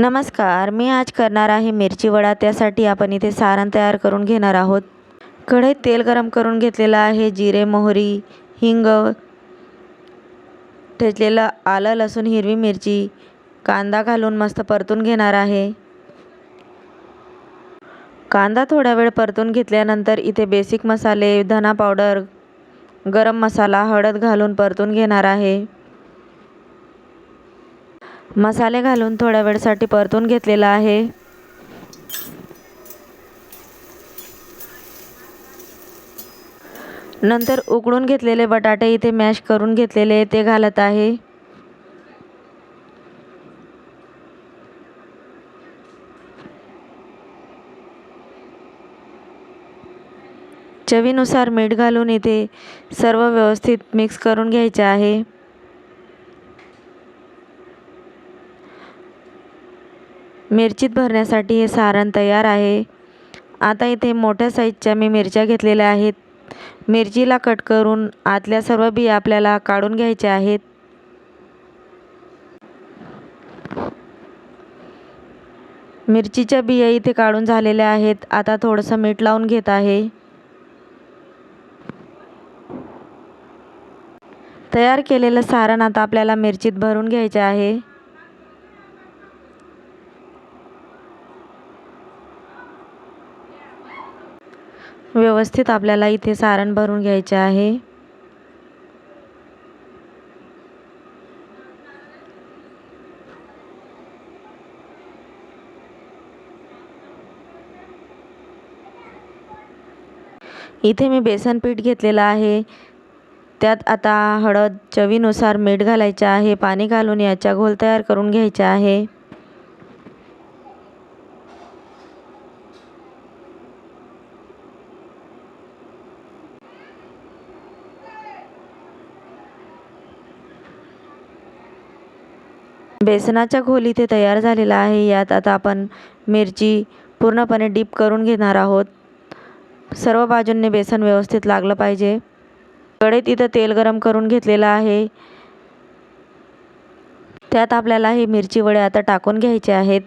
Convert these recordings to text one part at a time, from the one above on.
नमस्कार मी आज करणार आहे मिरची वडा. त्यासाठी आपण इथे सारण तयार करून घेणार आहोत. कढईत तेल गरम करून घेतलेलं आहे जिरे मोहरी हिंग ठेचलेलं आलं लसूण हिरवी मिरची कांदा घालून मस्त परतून घेणार आहे. कांदा थोडा वेळ परतून घेतल्यानंतर इथे बेसिक मसाले धना पावडर गरम मसाला हळद घालून परतून घेणार आहे. मसाले घालून थोड्या वेळसाठी परतून घेतलेला आहे. नंतर उकडून घेतलेले बटाटे इथे मॅश करून घेतलेले ते घालत आहे. चवीनुसार मीठ घालून इथे सर्व व्यवस्थित मिक्स करून घ्यायचे आहे. मिरचीत भरण्यासाठी हे सारण तयार आहे. आता इथे मोठ्या साईजच्या मी मिरच्या घेतलेल्या आहेत. मिरचीला कट करून आतल्या सर्व बिया आपल्याला काढून घ्यायच्या आहेत. मिरचीच्या बिया इथे काढून झालेल्या आहेत. आता थोडंसं मीठ लावून घेत आहे. तयार केलेलं सारण आता आपल्याला मिरचीत भरून घ्यायचे आहे. व्यवस्थित आपल्याला इथे सारण भरून घ्यायचे आहे. इथे मी बेसन पीठ घेतलेलं आहे. त्यात आता हळद चवीनुसार मीठ घालायचे आहे. पाणी घालून याचा घोल तयार करून घ्यायचा आहे. बेसनाच्या घोल इथे तयार झालेला आहे. यात आता आपण मिरची पूर्णपणे डीप करून घेणार आहोत. सर्व बाजूंनी बेसन व्यवस्थित लागलं पाहिजे. कढईत इथं तेल गरम करून घेतलेलं आहे. त्यात आपल्याला हे मिरची वडे आता टाकून घ्यायचे आहेत.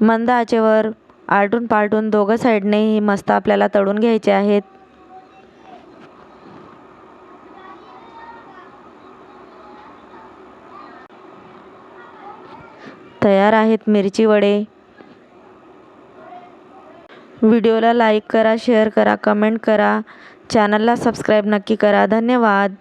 मंद आचेवर आलटून पालटून दोघं साईडने ही मस्त आपल्याला तळून घ्यायचे आहेत. तयार आहेत मिरची वडे. व्हिडिओला लाईक करा शेअर करा कमेंट करा. चॅनलला सबस्क्राईब नक्की करा. धन्यवाद.